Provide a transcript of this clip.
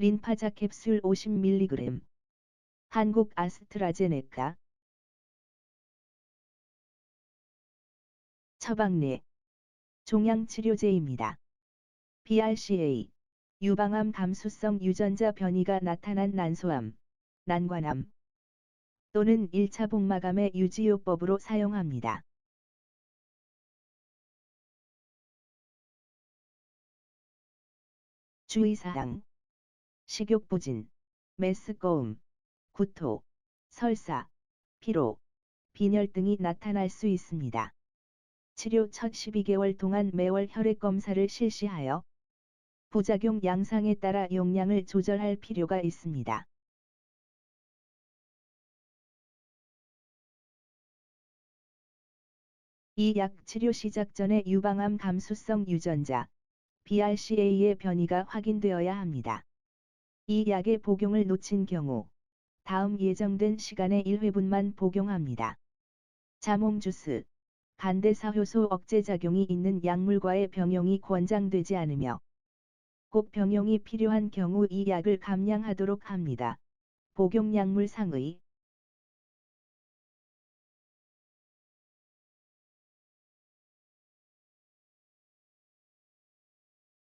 린파자 캡슐 50mg. 한국 아스트라제네카. 처방내. 종양치료제입니다. BRCA. 유방암 감수성 유전자 변이가 나타난 난소암, 난관암 또는 1차 복막암의 유지요법으로 사용합니다. 주의사항 식욕부진, 메스꺼움, 구토, 설사, 피로, 빈혈 등이 나타날 수 있습니다. 치료 첫 12개월 동안 매월 혈액 검사를 실시하여 부작용 양상에 따라 용량을 조절할 필요가 있습니다. 이 약 치료 시작 전에 유방암 감수성 유전자 BRCA의 변이가 확인되어야 합니다. 이 약의 복용을 놓친 경우 다음 예정된 시간에 1회분만 복용합니다. 자몽 주스, 간대사효소 억제 작용이 있는 약물과의 병용이 권장되지 않으며 꼭 병용이 필요한 경우 이 약을 감량하도록 합니다. 복용 약물 상의